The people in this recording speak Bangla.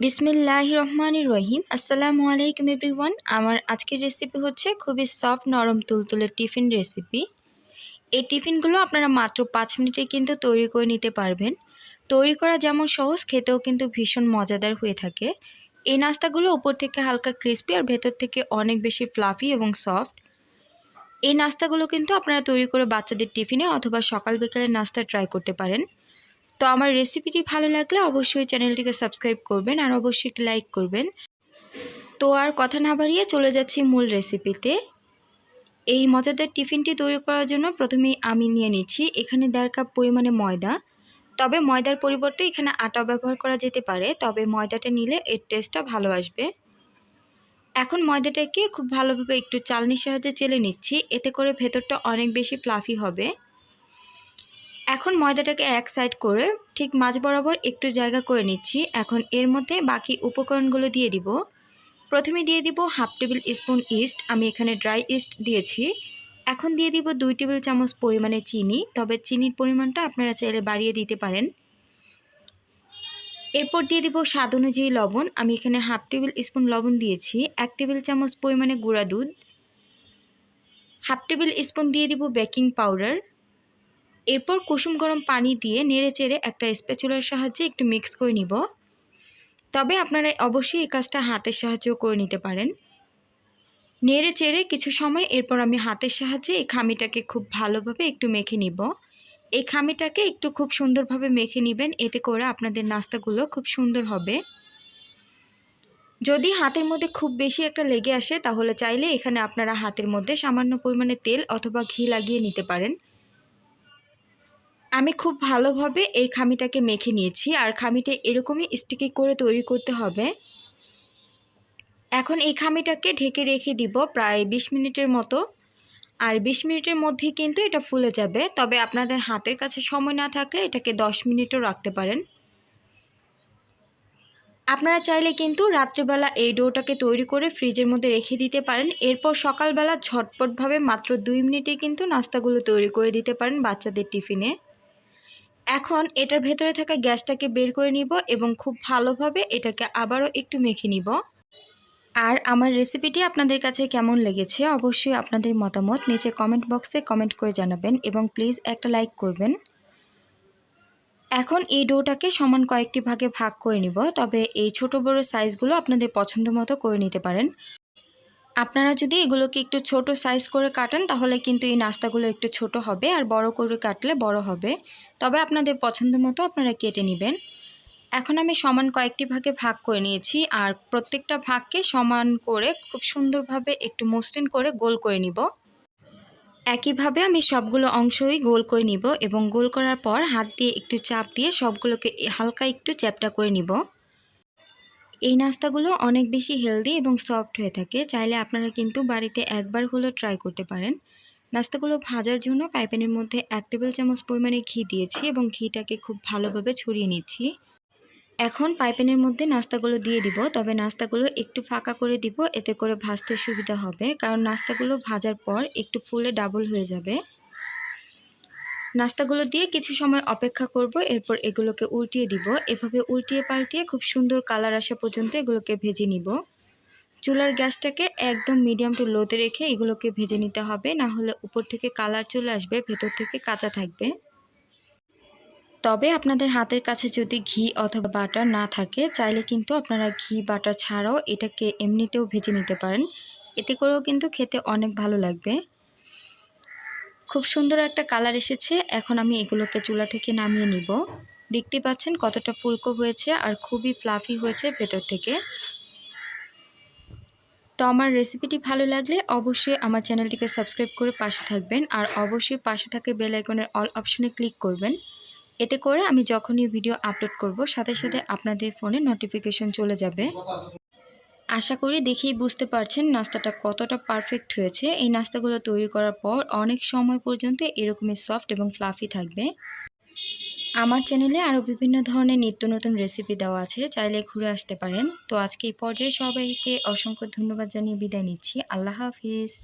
বিসমিল্লাহ রহমান রহিম। আসসালামু আলাইকুম এভরিওয়ান। আমার আজকের রেসিপি হচ্ছে খুবই সফট নরম তুলতুলে টিফিন রেসিপি এই টিফিনগুলো আপনারা মাত্র পাঁচ মিনিটে কিন্তু তৈরি করে নিতে পারবেন। তৈরি করা যেমন সহজ, খেতেও কিন্তু ভীষণ মজাদার হয়ে থাকে। এই নাস্তাগুলো উপর থেকে হালকা ক্রিস্পি আর ভেতর থেকে অনেক বেশি ফ্লাফি এবং সফট এই নাস্তাগুলো কিন্তু আপনারা তৈরি করে বাচ্চাদের টিফিনে অথবা সকাল বিকালের নাস্তা ট্রাই করতে পারেন। তো আমার রেসিপিটি ভালো লাগলে অবশ্যই চ্যানেলটিকে সাবস্ক্রাইব করবেন আর অবশ্যই একটি লাইক করবেন। তো আর কথা না বাড়িয়ে চলে যাচ্ছি মূল রেসিপিতে এই মজাদার টিফিনটি তৈরি করার জন্য প্রথমেই আমি নিয়ে নিচ্ছি এখানে দেড় কাপ পরিমাণে ময়দা। তবে ময়দার পরিবর্তে এখানে আটা ব্যবহার করা যেতে পারে, তবে ময়দাটা নিলে এর টেস্টটা ভালো আসবে। এখন ময়দাটাকে খুব ভালোভাবে একটু চালনির সাহায্যে চেলে নিচ্ছি, এতে করে ভেতরটা অনেক বেশি ফ্লাফি হবে। এখন ময়দাটাকে এক সাইড করে ঠিক মাঝ বরাবর একটু জায়গা করে নিচ্ছি। এখন এর মধ্যে বাকি উপকরণগুলো দিয়ে দিব। প্রথমে দিয়ে দিব হাফ টেবিল স্পুন ইস্ট, আমি এখানে ড্রাই ইস্ট দিয়েছি। এখন দিয়ে দিব দুই টেবিল চামচ পরিমাণে চিনি, তবে চিনির পরিমাণটা আপনারা চাইলে বাড়িয়ে দিতে পারেন। এরপর দিয়ে দিব স্বাদ অনুযায়ী লবণ, আমি এখানে হাফ টেবিল স্পুন লবণ দিয়েছি, এক টেবিল চামচ পরিমাণে গুঁড়া দুধ। হাফ টেবিল স্পুন দিয়ে দিব বেকিং পাউডার। এরপর কুসুম গরম পানি দিয়ে নেড়ে চেড়ে একটা স্পেচুলার সাহায্যে একটু মিক্স করে নিব। তবে আপনারা অবশ্যই এই কাজটা হাতের সাহায্যেও করে নিতে পারেন। নেড়ে চেড়ে কিছু সময় এরপর আমি হাতের সাহায্যে এই খামিটাকে খুব ভালোভাবে একটু মেখে নিব। এই খামিটাকে একটু খুব সুন্দরভাবে মেখে নেবেন, এতে করে আপনাদের নাস্তাগুলো খুব সুন্দর হবে। যদি হাতের মধ্যে খুব বেশি একটা লেগে আসে, তাহলে চাইলে এখানে আপনারা হাতের মধ্যে সামান্য পরিমাণে তেল অথবা ঘি লাগিয়ে নিতে পারেন। আমি খুব ভালোভাবে এই খামিটাকে মেখে নিয়েছি। আর খামিটা এরকমই স্টিকি করে তৈরি করতে হবে। এখন এই খামিটাকে ঢেকে রেখে দিব প্রায় ২০ মিনিটের মতো। আর ২০ মিনিটের মধ্যেই কিন্তু এটা ফুলে যাবে। তবে আপনাদের হাতের কাছে সময় না থাকলে এটাকে ১০ মিনিটও রাখতে পারেন। আপনারা চাইলে কিন্তু রাত্রিবেলা এই ডোটাকে তৈরি করে ফ্রিজের মধ্যে রেখে দিতে পারেন। এরপর সকালবেলা ঝটপটভাবে মাত্র দুই মিনিটে কিন্তু নাস্তাগুলো তৈরি করে দিতে পারেন বাচ্চাদের টিফিনে। এখন এটার ভেতরে থাকা গ্যাসটাকে বের করে নিব এবং খুব ভালোভাবে এটাকে আবারও একটু মেখে নিব। আর আমার রেসিপিটি আপনাদের কাছে কেমন লেগেছে অবশ্যই আপনাদের মতামত নিচে কমেন্ট বক্সে কমেন্ট করে জানাবেন এবং প্লিজ একটা লাইক করবেন। এখন এই ডোটাকে সমান কয়েকটি ভাগে ভাগ করে নিব, তবে এই ছোট বড় সাইজগুলো আপনাদের পছন্দ মতো করে নিতে পারেন। আপনারা যদি এগুলোকে একটু ছোট সাইজ করে কাটেন, তাহলে কিন্তু এই নাস্তাগুলো একটু ছোট হবে আর বড় করে কাটলে বড় হবে। তবে আপনাদের পছন্দ মতো আপনারা কেটে নেবেন। এখন আমি সমান কয়েকটি ভাগে ভাগ করে নিয়েছি আর প্রত্যেকটা ভাগকে সমান করে খুব সুন্দরভাবে একটু মসৃণ করে গোল করে নিব। একইভাবে আমি সবগুলো অংশই গোল করে নিব এবং গোল করার পর হাত দিয়ে একটু চাপ দিয়ে সবগুলোকে হালকা একটু চ্যাপটা করে নিব। এই নাস্তাগুলো অনেক বেশি হেলদি এবং সফট হয়ে থাকে। চাইলে আপনারা কিন্তু বাড়িতে একবার হলেও ট্রাই করতে পারেন। নাস্তাগুলো ভাজার জন্য পাইপ্যানের মধ্যে এক টেবিল চামচ পরিমাণে ঘি দিয়েছি এবং ঘিটাকে খুব ভালোভাবে ছড়িয়ে নিচ্ছি। এখন পাইপ্যানের মধ্যে নাস্তাগুলো দিয়ে দিব, তবে নাস্তাগুলো একটু ফাঁকা করে দিব, এতে করে ভাজতে সুবিধা হবে। কারণ নাস্তাগুলো ভাজার পর একটু ফুলে ডাবল হয়ে যাবে। নাস্তাগুলো দিয়ে কিছু সময় অপেক্ষা করব, এরপর এগুলোকে উল্টিয়ে দিব। এভাবে উল্টিয়ে পাল্টিয়ে খুব সুন্দর কালার আসা পর্যন্ত এগুলোকে ভেজে নিব। চুলার গ্যাসটাকে একদম মিডিয়াম টু লোতে রেখে এগুলোকে ভেজে নিতে হবে, না হলে উপর থেকে কালার চলে আসবে, ভেতর থেকে কাঁচা থাকবে। তবে আপনাদের হাতের কাছে যদি ঘি অথবা বাটার না থাকে, চাইলে কিন্তু আপনারা ঘি, বাটার ছাড়াও এটাকে এমনিতেও ভেজে নিতে পারেন। এতে করেও কিন্তু খেতে অনেক ভালো লাগবে। খুব সুন্দর একটা কালার এসেছে। এখন আমি এগুলোকে চুলা থেকে নামিয়ে নিব। দেখতে পাচ্ছেন কতটা ফুলকো হয়েছে আর খুবই ফ্লাফি হয়েছে ভেতর থেকে। তো আমার রেসিপিটি ভালো লাগলে অবশ্যই আমার চ্যানেলটিকে সাবস্ক্রাইব করে পাশে থাকবেন আর অবশ্যই পাশে থাকে বেল আইকনের অল অপশনে ক্লিক করবেন। এতে করে আমি যখনই ভিডিও আপলোড করব, সাথে সাথে আপনাদের ফোনে নোটিফিকেশন চলে যাবে। আশা করি দেখেই বুঝতে পারছেন নাস্তাটা কতটা পারফেক্ট হয়েছে। এই নাস্তাগুলো তৈরি করার পর অনেক সময় পর্যন্ত এরকমই সফট এবং ফ্লাফি থাকবে। আমার চ্যানেলে আরও বিভিন্ন ধরনের নিত্য নতুন রেসিপি দেওয়া আছে, চাইলে ঘুরে আসতে পারেন। তো আজকে এই পর্যায়ে সবাইকে অসংখ্য ধন্যবাদ জানিয়ে বিদায় নিচ্ছি। আল্লাহ হাফিজ।